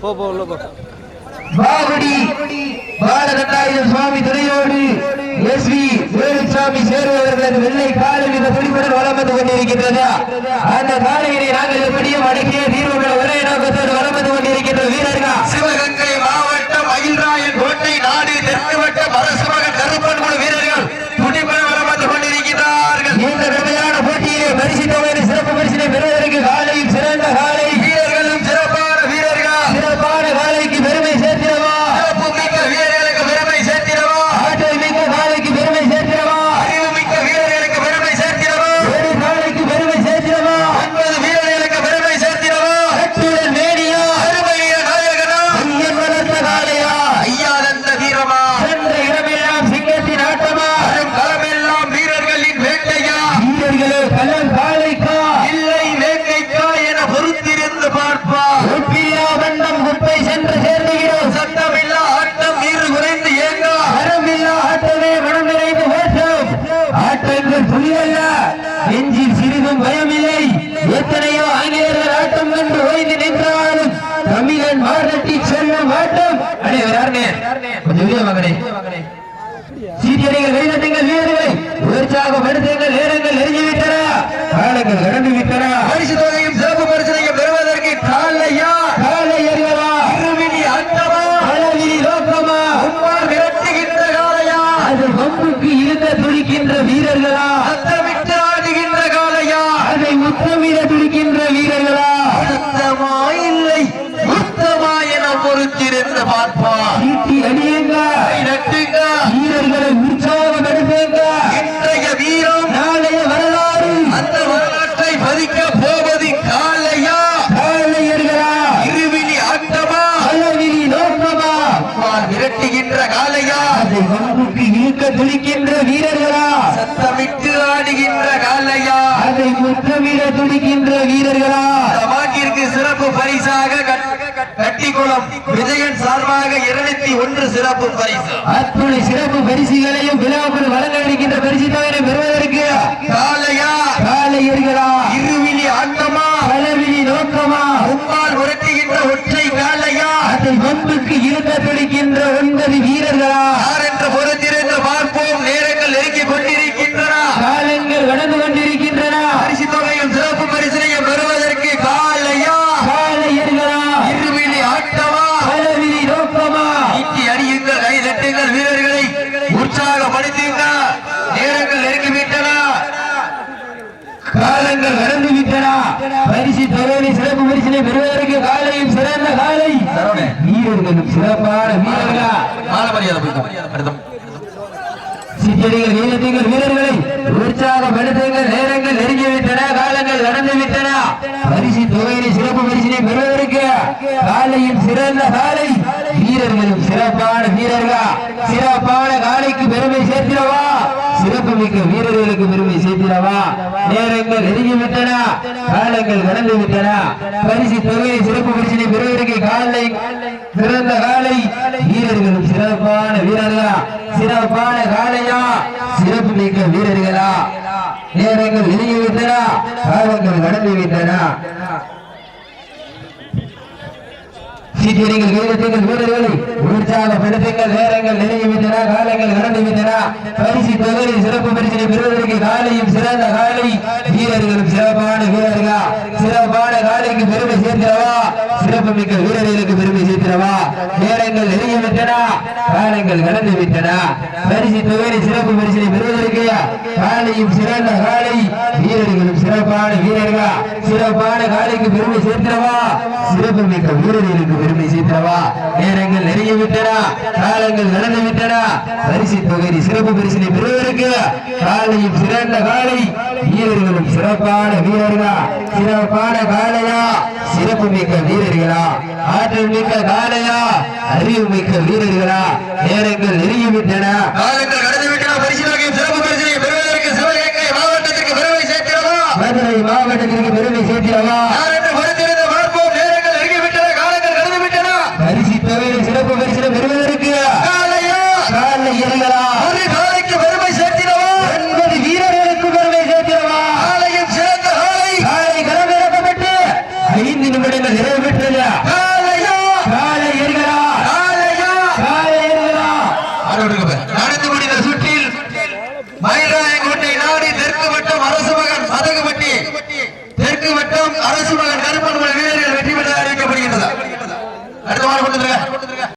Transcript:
போ போ உள்ள போ. பாவடி பாலகட்டாயுத சுவாமி துணையோடு எஸ் வி வேலுசாமி சேர்வதற்கு வெள்ளை காலை இந்த துடிப்புடன் வளம் வந்து கொண்டிருக்கின்றது அந்த காலையினை நாங்கள் எப்படியும் அடக்கிய தீர்வுகளை ஒரே நோக்கத்தோடு வளம் வந்து கொண்டிருக்கின்ற வீரர்கள் சிவகங்கை மாவட்டம் மயில்ராயன் கோட்டை நாடு தெற்கு வட்ட பரசுமகன் கருப்பன் குழு வீரர்கள் துடிப்பன வரம் வந்து கொண்டிருக்கிறார்கள் இந்த கடுமையான போட்டியிலே பரிசு தொகையை சிறப்பு பரிசினை பெறுவதற்கு காலையில் சிறந்த காலை வீரர்களும் சிறப்பான வீரர்கள் சிறப்பான காலைக்கு பெருமை சேர்த்திடவா சிறப்பு மிக்க வீரர்களுக்கு பெருமை சேர்த்திடவா ஆற்றல் மிக்க காலைக்கு பெருமை சேர்த்திடவா அறிவு மிக்க வீரர்களுக்கு பெருமை சேர்த்திடவா ஒரு காலைக்கு பெருமை சேர்த்திடவா ஒன்பது வீரர்களுக்கு பெருமை சேர்த்திடவா கட்டுடன் மேடியா அருமைய நாயகனா ஐயன் வளர்த்த காளையா ஐயானந்த வீரமா சென்ற இடமெல்லாம் சிங்கத்தின் ஆட்டமா வரும் களமெல்லாம் வீரர்களின் வேட்டையா வீரர்களே கள்ளன் காளைக்கா இல்லை வேட்டைக்கா என பொறுத்திருந்து பார்ப்பா ஒப்பில்லா வண்ணம் குப்பை சென்று சேர்ந்துகிறோம் சத்தமில்லா ஆட்டம் நீர் குறைந்து ஏங்கா மரமில்லா ஆட்டமே மனம் நிறைந்து ஓட்டம் அல்ல. புலியல்ல நெஞ்சில் சிறிதும் பயமில்லை. எத்தனையோ ஆங்கிலேயர்கள் ஆட்டம் கண்டு ஓய்ந்து நின்றாலும் தமிழன் மாரட்டி செல்ல ஆட்டம் அடே யாருனே? கொஞ்சம் வெளியே வாங்கடே சீட்டியடிகள் வெளிநட்டுங்கள் வீரர்களை உற்சாகப்படுத்துங்கள் நேரங்கள் நெருங்கிவிட்டன. காலங்கள் கடந்து விட்டன பரிசு தொகையும் சிறப்பு பரிசனையும் பெறுவதற்கு காலையா காலையர்களா இருவிழி அண்டமா அளவிலி லோக்கமா உம்மால் விரட்டுகின்ற காலையா அது வம்புக்கு இருந்த துடிக்கின்ற வீரர்களா அத்தமிட்டு ஆடுகின்ற காலையா அதை முத்தமிட துடிக்கின்ற வீரர்களா அழுத்தமா இல்லை உத்தமா என பொறுத்திருந்து பார்ப்பா சீட்டி அடியுங்க கை நட்டுங்க வீரர்களை உற்சாகப்படுத்துங்க இன்றைய வீரம் நாளைய வரலாறு அந்த வரலாற்றை பதிக்க போவது காலையா காலையர்களா இருவிழி ஆட்டமா அளவிலி லோக்கமா உம்மால் விரட்டுகின்ற காலையா அதை வம்புக்கு இழுக்க துடிக்கின்ற வீரர்களா? சத்தமிட்டு ஆடுகின்ற காலையா? அதை முத்தமிட துடிக்கின்ற வீரர்களா? வாக்கிற்கு சிறப்பு பரிசாக கட்- கட்டிக்குளம் விஜயன் சார்பாக இருநூத்தி ஒன்று சிறப்பு பரிசு. அத்துணை சிறப்பு பரிசுகளையும் விழாக்கள் வழங்க இருக்கின்ற பரிசு தவிர பெறுவதற்கு காலையா? காலையர்களா இருவிழி ஆட்டமா? அளவிலி நோக்கமா? கடந்து கொண்டிருக்கின்றன. பரிசு தொகையும் சிறப்பு பரிசனையும் பெறுவதற்கு காலையா? காலையர்களா? இருவிழி ஆட்டமா? அளவிலி நோக்கமா? ஈட்டி அடியுங்கள் கை தட்டுங்கள் வீரர்களை. உற்சாகப்படுத்துங்க நேரங்கள் நெருங்கிவிட்டன. காலங்கள் கடந்து விட்டன பரிசு தொகையை சிறப்பு பரிசினை பெறுவதற்கு காலையும் சிறந்த காலை. வீரர்களும் சிறப்பான வீரர்களா? மாலை மரியாதை சிற்றடிகள் உற்சாகம் வீரர்களை நேரங்கள் நெருங்கிவிட்டன காலங்கள் கடந்து விட்டன பரிசு தொகையினை சிறப்பு பரிசினை பெறுவதற்கு காலையும் சிறந்த காலை. வீரர்களும் சிறப்பான வீரர்களா? சிறப்பான காலைக்கு பெருமை சேர்த்திடவா? சிறப்பு மிக்க வீரர்களுக்கு பெருமை சேர்த்திடவா? நேரங்கள் நெருங்கிவிட்டன காலங்கள் கடந்து விட்டன பரிசு தொகையை சிறப்பு பரிசினை பெறுவதற்கு காலை சிறந்த காலை. வீரர்களும் சிறப்பான வீரர்களா? சிறப்பான காலையா? நீக்க வீரர்களா? நேரங்கள் நெருங்கி விட்டனா காலங்கள் நடந்து விட்டனா வீரர்களை உற்சாகப்படுத்துங்கள் நேரங்கள் நெருங்கி விட்டன காலங்கள் கடந்து விட்டன பரிசு தொகையை சிறப்பு பரிசினை பெறுவதற்கு காலையும் சிறந்த காலை வீரர்களும் சிறப்பான வீரர்களா? சிறப்பான காலைக்கு பெருமை சேர்த்திடவா சிறப்பு மிக்க வீரர்களுக்கு பெருமை சேர்த்திடவா நேரங்கள் நெருங்கி விட்டன காலங்கள் கடந்து விட்டனா. பரிசு தொகையை சிறப்பு பரிசினை பெறுவதற்கு காலையும் சிறந்த காலை வீரர்களும் சிறப்பான வீரர்களா? சிறப்பான காலைக்கு பெருமை சேர்த்திடவா சிறப்பு மிக்க வீரர்களுக்கு பெருமை சேர்த்திடவா நேரங்கள் நெருங்கி விட்டன காலங்கள் நடந்து விட்டனா. பரிசு தொகை சிறப்பு பரிசினை பெறுவதற்கு காலையும் சிறந்த காலை வீரர்களும் சிறப்பான வீரர்களா? சிறப்பான காலையா சிறப்பு மிக்க வீரர்களா? ஆற்றல் மிக்க காலையா அறிவு மிக்க வீரர்களா? நேரங்கள் நெருங்கி ஐந்து நிமிடங்கள் நிறைவேற்றல நடந்து முடிந்த சுற்றில் மயிலாயங்கோட்டை நாடி தெற்கு வட்டம் அரசு